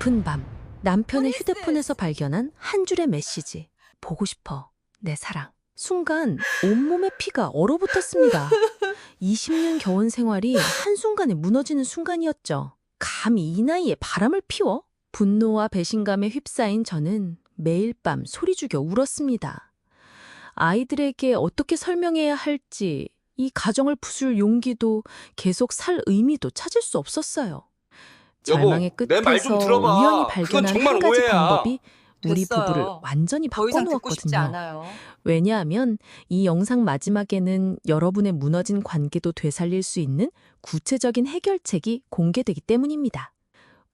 깊은 밤 남편의 휴대폰에서 발견한 한 줄의 메시지. 보고 싶어. 내 사랑. 순간 온몸에 피가 얼어붙었습니다. 20년 겨운 생활이 한순간에 무너지는 순간이었죠. 감히 이 나이에 바람을 피워? 분노와 배신감에 휩싸인 저는 매일 밤 소리 죽여 울었습니다. 아이들에게 어떻게 설명해야 할지, 이 가정을 부술 용기도 계속 살 의미도 찾을 수 없었어요. 절망의 내 끝에서 들어봐. 우연히 그건 발견한 정말 한 가지 오해야. 방법이 우리 됐어요. 부부를 완전히 더 이상 듣고 싶지 바꿔놓았거든요. 않아요. 왜냐하면 이 영상 마지막에는 여러분의 무너진 관계도 되살릴 수 있는 구체적인 해결책이 공개되기 때문입니다.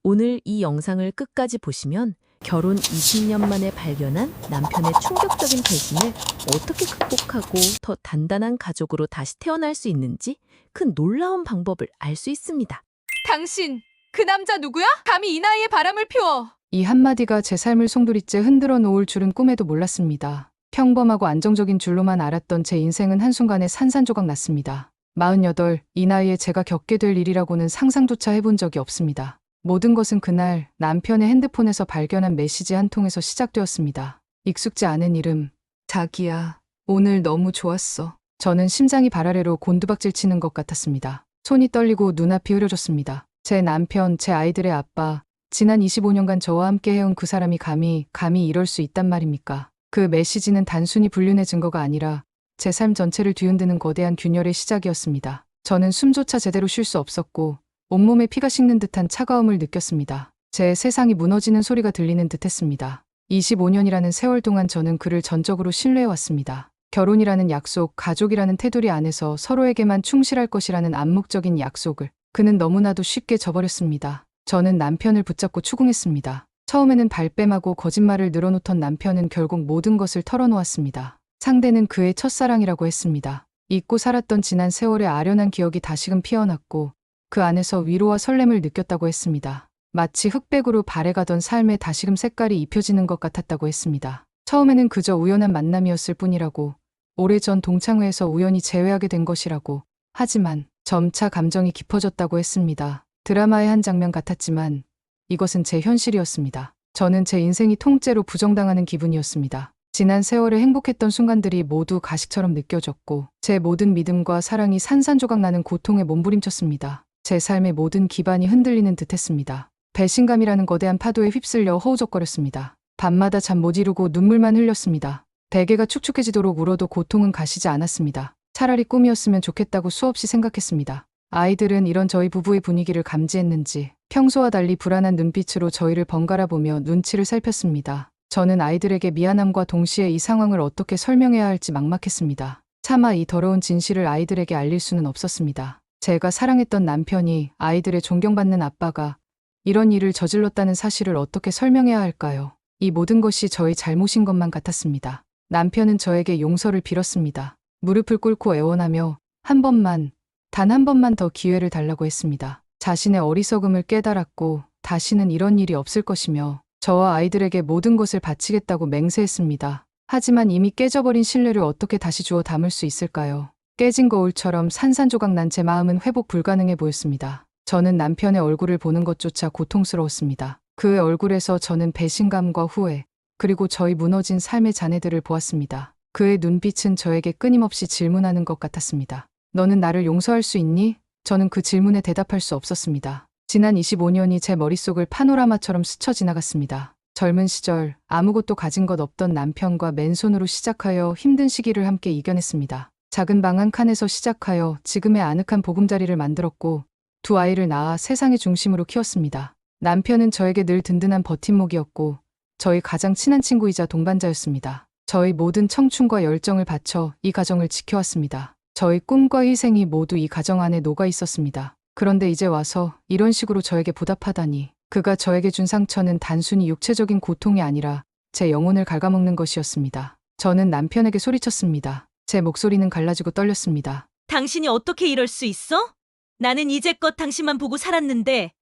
오늘 이 영상을 끝까지 보시면 결혼 20년 만에 발견한 남편의 충격적인 배신을 어떻게 극복하고 더 단단한 가족으로 다시 태어날 수 있는지 큰 놀라운 방법을 알 수 있습니다. 당신 그 남자 누구야? 감히 이 나이에 바람을 피워. 이 한마디가 제 삶을 송두리째 흔들어 놓을 줄은 꿈에도 몰랐습니다. 평범하고 안정적인 줄로만 알았던 제 인생은 한순간에 산산조각 났습니다. 48, 이 나이에 제가 겪게 될 일이라고는 상상조차 해본 적이 없습니다. 모든 것은 그날 남편의 핸드폰에서 발견한 메시지 한 통에서 시작되었습니다. 익숙지 않은 이름, 자기야, 오늘 너무 좋았어. 저는 심장이 발아래로 곤두박질 치는 것 같았습니다. 손이 떨리고 눈앞이 흐려졌습니다. 제 남편, 제 아이들의 아빠, 지난 25년간 저와 함께 해온 그 사람이 감히, 감히 이럴 수 있단 말입니까? 그 메시지는 단순히 불륜의 증거가 아니라 제 삶 전체를 뒤흔드는 거대한 균열의 시작이었습니다. 저는 숨조차 제대로 쉴 수 없었고 온몸에 피가 식는 듯한 차가움을 느꼈습니다. 제 세상이 무너지는 소리가 들리는 듯 했습니다. 25년이라는 세월 동안 저는 그를 전적으로 신뢰해왔습니다. 결혼이라는 약속, 가족이라는 테두리 안에서 서로에게만 충실할 것이라는 암묵적인 약속을 그는 너무나도 쉽게 저버렸습니다. 저는 남편을 붙잡고 추궁했습니다. 처음에는 발뺌하고 거짓말을 늘어놓던 남편은 결국 모든 것을 털어놓았습니다. 상대는 그의 첫사랑이라고 했습니다. 잊고 살았던 지난 세월의 아련한 기억이 다시금 피어났고 그 안에서 위로와 설렘을 느꼈다고 했습니다. 마치 흑백으로 발해가던 삶에 다시금 색깔이 입혀지는 것 같았다고 했습니다. 처음에는 그저 우연한 만남이었을 뿐이라고 오래전 동창회에서 우연히 재회하게 된 것이라고 하지만 점차 감정이 깊어졌다고 했습니다. 드라마의 한 장면 같았지만 이것은 제 현실이었습니다. 저는 제 인생이 통째로 부정당하는 기분이었습니다. 지난 세월에 행복했던 순간들이 모두 가식처럼 느껴졌고 제 모든 믿음과 사랑이 산산조각 나는 고통에 몸부림쳤습니다. 제 삶의 모든 기반이 흔들리는 듯했습니다. 배신감이라는 거대한 파도에 휩쓸려 허우적거렸습니다. 밤마다 잠 못 이루고 눈물만 흘렸습니다. 베개가 축축해지도록 울어도 고통은 가시지 않았습니다. 차라리 꿈이었으면 좋겠다고 수없이 생각했습니다. 아이들은 이런 저희 부부의 분위기를 감지했는지 평소와 달리 불안한 눈빛으로 저희를 번갈아 보며 눈치를 살폈습니다. 저는 아이들에게 미안함과 동시에 이 상황을 어떻게 설명해야 할지 막막했습니다. 차마 이 더러운 진실을 아이들에게 알릴 수는 없었습니다. 제가 사랑했던 남편이 아이들의 존경받는 아빠가 이런 일을 저질렀다는 사실을 어떻게 설명해야 할까요? 이 모든 것이 저의 잘못인 것만 같았습니다. 남편은 저에게 용서를 빌었습니다. 무릎을 꿇고 애원하며 한 번만, 단 한 번만 더 기회를 달라고 했습니다. 자신의 어리석음을 깨달았고 다시는 이런 일이 없을 것이며 저와 아이들에게 모든 것을 바치겠다고 맹세했습니다. 하지만 이미 깨져버린 신뢰를 어떻게 다시 주워 담을 수 있을까요? 깨진 거울처럼 산산조각 난 제 마음은 회복 불가능해 보였습니다. 저는 남편의 얼굴을 보는 것조차 고통스러웠습니다. 그의 얼굴에서 저는 배신감과 후회, 그리고 저희 무너진 삶의 잔해들을 보았습니다. 그의 눈빛은 저에게 끊임없이 질문하는 것 같았습니다. 너는 나를 용서할 수 있니? 저는 그 질문에 대답할 수 없었습니다. 지난 25년이 제 머릿속을 파노라마처럼 스쳐 지나갔습니다. 젊은 시절 아무것도 가진 것 없던 남편과 맨손으로 시작하여 힘든 시기를 함께 이겨냈습니다. 작은 방 한 칸에서 시작하여 지금의 아늑한 보금자리를 만들었고 두 아이를 낳아 세상의 중심으로 키웠습니다. 남편은 저에게 늘 든든한 버팀목이었고 저희 가장 친한 친구이자 동반자였습니다. 저희 모든 청춘과 열정을 바쳐 이 가정을 지켜왔습니다. 저희 꿈과 희생이 모두 이 가정 안에 녹아 있었습니다. 그런데 이제 와서 이런 식으로 저에게 보답하다니 그가 저에게 준 상처는 단순히 육체적인 고통이 아니라 제 영혼을 갉아먹는 것이었습니다. 저는 남편에게 소리쳤습니다. 제 목소리는 갈라지고 떨렸습니다. 당신이 어떻게 이럴 수 있어? 나는 이제껏 당신만 보고 살았는데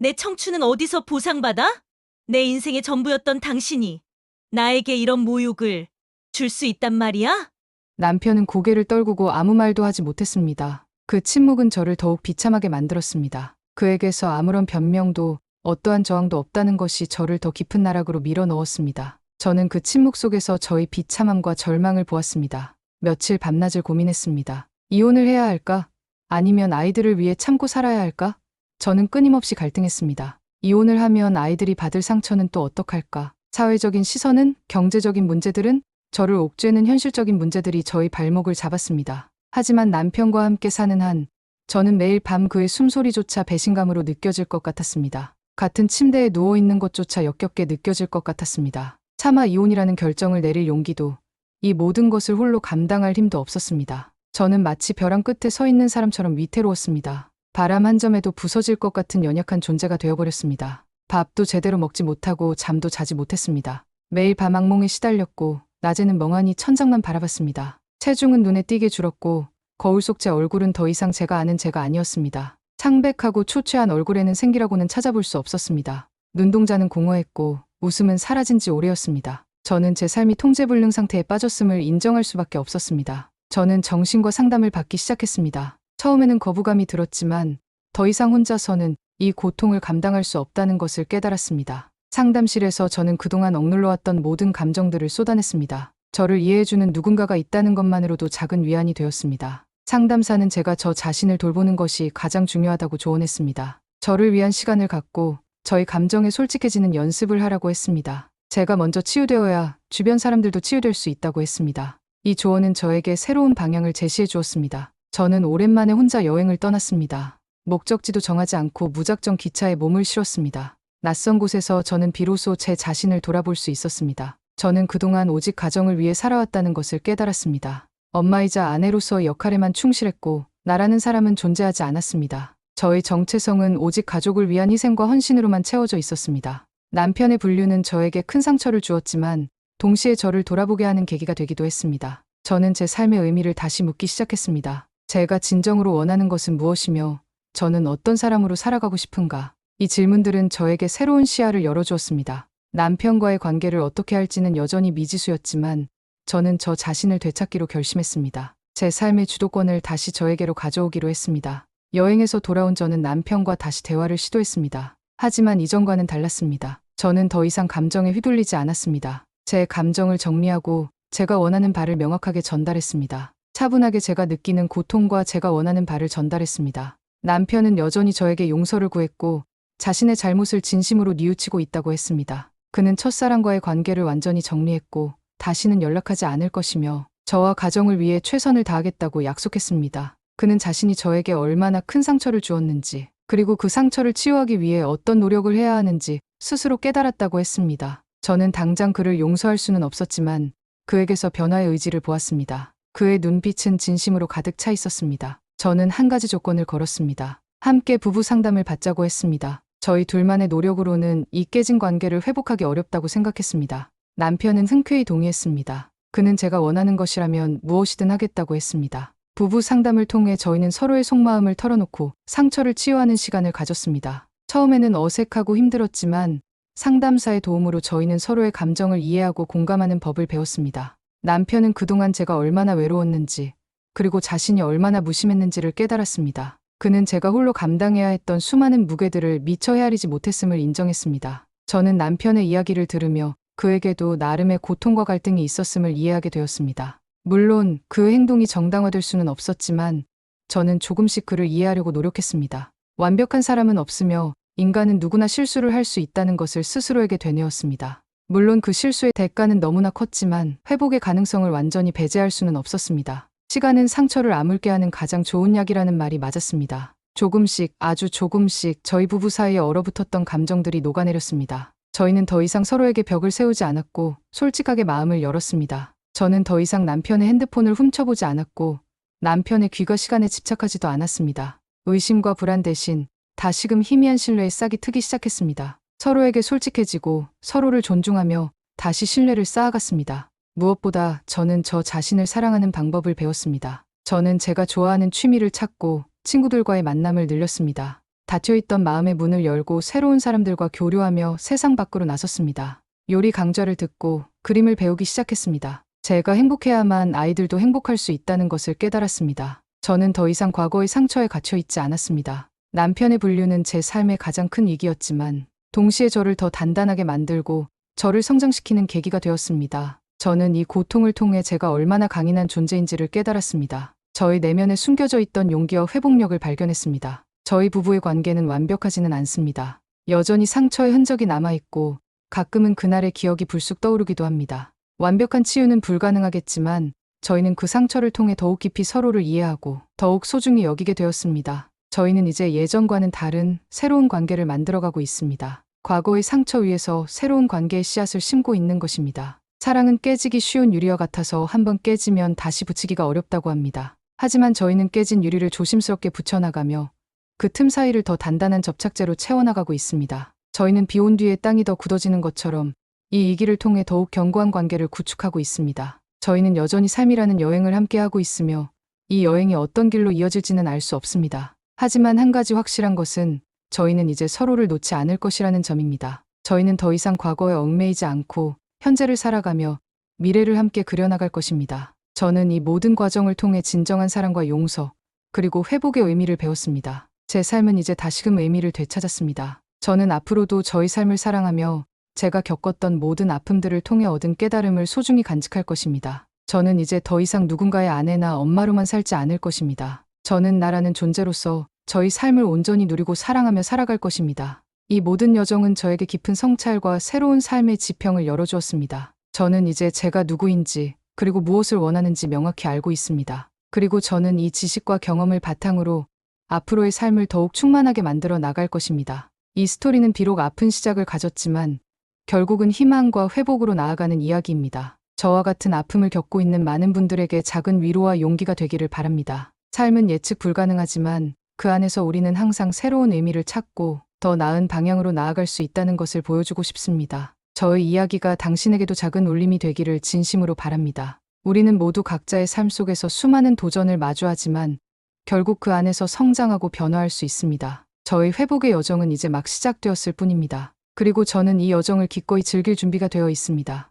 내 청춘은 어디서 보상받아? 내 인생의 전부였던 당신이 나에게 이런 모욕을 줄 수 있단 말이야? 남편은 고개를 떨구고 아무 말도 하지 못했습니다. 그 침묵은 저를 더욱 비참하게 만들었습니다. 그에게서 아무런 변명도 어떠한 저항도 없다는 것이 저를 더 깊은 나락으로 밀어 넣었습니다. 저는 그 침묵 속에서 저의 비참함과 절망을 보았습니다. 며칠 밤낮을 고민했습니다. 이혼을 해야 할까? 아니면 아이들을 위해 참고 살아야 할까? 저는 끊임없이 갈등했습니다. 이혼을 하면 아이들이 받을 상처는 또 어떡할까? 사회적인 시선은, 경제적인 문제들은, 저를 옥죄는 현실적인 문제들이 저의 발목을 잡았습니다. 하지만 남편과 함께 사는 한, 저는 매일 밤 그의 숨소리조차 배신감으로 느껴질 것 같았습니다. 같은 침대에 누워 있는 것조차 역겹게 느껴질 것 같았습니다. 차마 이혼이라는 결정을 내릴 용기도, 이 모든 것을 홀로 감당할 힘도 없었습니다. 저는 마치 벼랑 끝에 서 있는 사람처럼 위태로웠습니다. 바람 한 점에도 부서질 것 같은 연약한 존재가 되어버렸습니다. 밥도 제대로 먹지 못하고 잠도 자지 못했습니다. 매일 밤 악몽에 시달렸고, 낮에는 멍하니 천장만 바라봤습니다. 체중은 눈에 띄게 줄었고, 거울 속 제 얼굴은 더 이상 제가 아는 제가 아니었습니다. 창백하고 초췌한 얼굴에는 생기라고는 찾아볼 수 없었습니다. 눈동자는 공허했고, 웃음은 사라진 지 오래였습니다. 저는 제 삶이 통제불능 상태에 빠졌음을 인정할 수밖에 없었습니다. 저는 정신과 상담을 받기 시작했습니다. 처음에는 거부감이 들었지만 더 이상 혼자서는 이 고통을 감당할 수 없다는 것을 깨달았습니다. 상담실에서 저는 그동안 억눌러왔던 모든 감정들을 쏟아냈습니다. 저를 이해해주는 누군가가 있다는 것만으로도 작은 위안이 되었습니다. 상담사는 제가 저 자신을 돌보는 것이 가장 중요하다고 조언했습니다. 저를 위한 시간을 갖고 저희 감정에 솔직해지는 연습을 하라고 했습니다. 제가 먼저 치유되어야 주변 사람들도 치유될 수 있다고 했습니다. 이 조언은 저에게 새로운 방향을 제시해 주었습니다. 저는 오랜만에 혼자 여행을 떠났습니다. 목적지도 정하지 않고 무작정 기차에 몸을 실었습니다. 낯선 곳에서 저는 비로소 제 자신을 돌아볼 수 있었습니다. 저는 그동안 오직 가정을 위해 살아왔다는 것을 깨달았습니다. 엄마이자 아내로서의 역할에만 충실했고, 나라는 사람은 존재하지 않았습니다. 저의 정체성은 오직 가족을 위한 희생과 헌신으로만 채워져 있었습니다. 남편의 분류는 저에게 큰 상처를 주었지만, 동시에 저를 돌아보게 하는 계기가 되기도 했습니다. 저는 제 삶의 의미를 다시 묻기 시작했습니다. 제가 진정으로 원하는 것은 무엇이며, 저는 어떤 사람으로 살아가고 싶은가? 이 질문들은 저에게 새로운 시야를 열어주었습니다. 남편과의 관계를 어떻게 할지는 여전히 미지수였지만, 저는 저 자신을 되찾기로 결심했습니다. 제 삶의 주도권을 다시 저에게로 가져오기로 했습니다. 여행에서 돌아온 저는 남편과 다시 대화를 시도했습니다. 하지만 이전과는 달랐습니다. 저는 더 이상 감정에 휘둘리지 않았습니다. 제 감정을 정리하고 제가 원하는 바를 명확하게 전달했습니다. 차분하게 제가 느끼는 고통과 제가 원하는 바를 전달했습니다. 남편은 여전히 저에게 용서를 구했고 자신의 잘못을 진심으로 뉘우치고 있다고 했습니다. 그는 첫사랑과의 관계를 완전히 정리했고 다시는 연락하지 않을 것이며 저와 가정을 위해 최선을 다하겠다고 약속했습니다. 그는 자신이 저에게 얼마나 큰 상처를 주었는지 그리고 그 상처를 치유하기 위해 어떤 노력을 해야 하는지 스스로 깨달았다고 했습니다. 저는 당장 그를 용서할 수는 없었지만 그에게서 변화의 의지를 보았습니다. 그의 눈빛은 진심으로 가득 차 있었습니다. 저는 한 가지 조건을 걸었습니다. 함께 부부 상담을 받자고 했습니다. 저희 둘만의 노력으로는 이 깨진 관계를 회복하기 어렵다고 생각했습니다. 남편은 흔쾌히 동의했습니다. 그는 제가 원하는 것이라면 무엇이든 하겠다고 했습니다. 부부 상담을 통해 저희는 서로의 속마음을 털어놓고 상처를 치유하는 시간을 가졌습니다. 처음에는 어색하고 힘들었지만 상담사의 도움으로 저희는 서로의 감정을 이해하고 공감하는 법을 배웠습니다. 남편은 그동안 제가 얼마나 외로웠는지, 그리고 자신이 얼마나 무심했는지를 깨달았습니다. 그는 제가 홀로 감당해야 했던 수많은 무게들을 미처 헤아리지 못했음을 인정했습니다. 저는 남편의 이야기를 들으며 그에게도 나름의 고통과 갈등이 있었음을 이해하게 되었습니다. 물론 그 행동이 정당화될 수는 없었지만 저는 조금씩 그를 이해하려고 노력했습니다. 완벽한 사람은 없으며 인간은 누구나 실수를 할 수 있다는 것을 스스로에게 되뇌었습니다. 물론 그 실수의 대가는 너무나 컸지만 회복의 가능성을 완전히 배제할 수는 없었습니다. 시간은 상처를 아물게 하는 가장 좋은 약이라는 말이 맞았습니다. 조금씩, 아주 조금씩 저희 부부 사이에 얼어붙었던 감정들이 녹아내렸습니다. 저희는 더 이상 서로에게 벽을 세우지 않았고 솔직하게 마음을 열었습니다. 저는 더 이상 남편의 핸드폰을 훔쳐보지 않았고 남편의 귀가 시간에 집착하지도 않았습니다. 의심과 불안 대신 다시금 희미한 신뢰의 싹이 트기 시작했습니다. 서로에게 솔직해지고 서로를 존중하며 다시 신뢰를 쌓아갔습니다. 무엇보다 저는 저 자신을 사랑하는 방법을 배웠습니다. 저는 제가 좋아하는 취미를 찾고 친구들과의 만남을 늘렸습니다. 닫혀있던 마음의 문을 열고 새로운 사람들과 교류하며 세상 밖으로 나섰습니다. 요리 강좌를 듣고 그림을 배우기 시작했습니다. 제가 행복해야만 아이들도 행복할 수 있다는 것을 깨달았습니다. 저는 더 이상 과거의 상처에 갇혀 있지 않았습니다. 남편의 분류는 제 삶의 가장 큰 위기였지만 동시에 저를 더 단단하게 만들고 저를 성장시키는 계기가 되었습니다. 저는 이 고통을 통해 제가 얼마나 강인한 존재인지를 깨달았습니다. 저희 내면에 숨겨져 있던 용기와 회복력을 발견했습니다. 저희 부부의 관계는 완벽하지는 않습니다. 여전히 상처의 흔적이 남아있고 가끔은 그날의 기억이 불쑥 떠오르기도 합니다. 완벽한 치유는 불가능하겠지만 저희는 그 상처를 통해 더욱 깊이 서로를 이해하고 더욱 소중히 여기게 되었습니다. 저희는 이제 예전과는 다른 새로운 관계를 만들어가고 있습니다. 과거의 상처 위에서 새로운 관계의 씨앗을 심고 있는 것입니다. 사랑은 깨지기 쉬운 유리와 같아서 한번 깨지면 다시 붙이기가 어렵다고 합니다. 하지만 저희는 깨진 유리를 조심스럽게 붙여나가며 그 틈 사이를 더 단단한 접착제로 채워나가고 있습니다. 저희는 비 온 뒤에 땅이 더 굳어지는 것처럼 이 이기를 통해 더욱 견고한 관계를 구축하고 있습니다. 저희는 여전히 삶이라는 여행을 함께하고 있으며 이 여행이 어떤 길로 이어질지는 알 수 없습니다. 하지만 한 가지 확실한 것은 저희는 이제 서로를 놓지 않을 것이라는 점입니다. 저희는 더 이상 과거에 얽매이지 않고 현재를 살아가며 미래를 함께 그려나갈 것입니다. 저는 이 모든 과정을 통해 진정한 사랑과 용서, 그리고 회복의 의미를 배웠습니다. 제 삶은 이제 다시금 의미를 되찾았습니다. 저는 앞으로도 저희 삶을 사랑하며 제가 겪었던 모든 아픔들을 통해 얻은 깨달음을 소중히 간직할 것입니다. 저는 이제 더 이상 누군가의 아내나 엄마로만 살지 않을 것입니다. 저는 나라는 존재로서 저희 삶을 온전히 누리고 사랑하며 살아갈 것입니다. 이 모든 여정은 저에게 깊은 성찰과 새로운 삶의 지평을 열어주었습니다. 저는 이제 제가 누구인지 그리고 무엇을 원하는지 명확히 알고 있습니다. 그리고 저는 이 지식과 경험을 바탕으로 앞으로의 삶을 더욱 충만하게 만들어 나갈 것입니다. 이 스토리는 비록 아픈 시작을 가졌지만 결국은 희망과 회복으로 나아가는 이야기입니다. 저와 같은 아픔을 겪고 있는 많은 분들에게 작은 위로와 용기가 되기를 바랍니다. 삶은 예측 불가능하지만 그 안에서 우리는 항상 새로운 의미를 찾고 더 나은 방향으로 나아갈 수 있다는 것을 보여주고 싶습니다. 저의 이야기가 당신에게도 작은 울림이 되기를 진심으로 바랍니다. 우리는 모두 각자의 삶 속에서 수많은 도전을 마주하지만 결국 그 안에서 성장하고 변화할 수 있습니다. 저의 회복의 여정은 이제 막 시작되었을 뿐입니다. 그리고 저는 이 여정을 기꺼이 즐길 준비가 되어 있습니다.